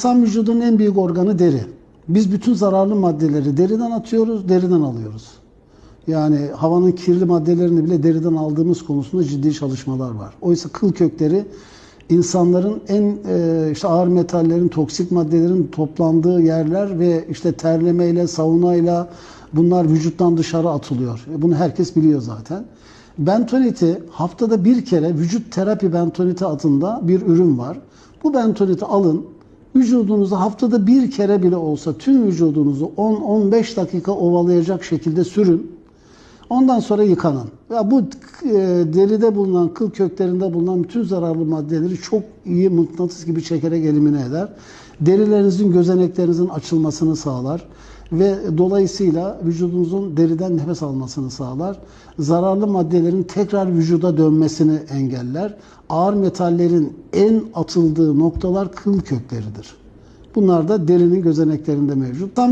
İnsan vücudunun en büyük organı deri. Biz bütün zararlı maddeleri deriden atıyoruz, deriden alıyoruz. Yani havanın kirli maddelerini bile deriden aldığımız konusunda ciddi çalışmalar var. Oysa kıl kökleri insanların en e, işte ağır metallerin, toksik maddelerin toplandığı yerler ve işte terlemeyle, saunayla bunlar vücuttan dışarı atılıyor. E, Bunu herkes biliyor zaten. Bentoniti haftada bir kere vücut terapi bentoniti adında bir ürün var. Bu bentoniti alın, vücudunuza haftada bir kere bile olsa tüm vücudunuzu 10-15 dakika ovalayacak şekilde sürün. Ondan sonra yıkanın. Ya bu e, deride bulunan, kıl köklerinde bulunan bütün zararlı maddeleri çok iyi mıknatıs gibi çekerek elimine eder. Derilerinizin, gözeneklerinizin açılmasını sağlar ve dolayısıyla vücudunuzun deriden nefes almasını sağlar. Zararlı maddelerin tekrar vücuda dönmesini engeller. Ağır metallerin en atıldığı noktalar kıl kökleridir. Bunlar da derinin gözeneklerinde mevcut. Tam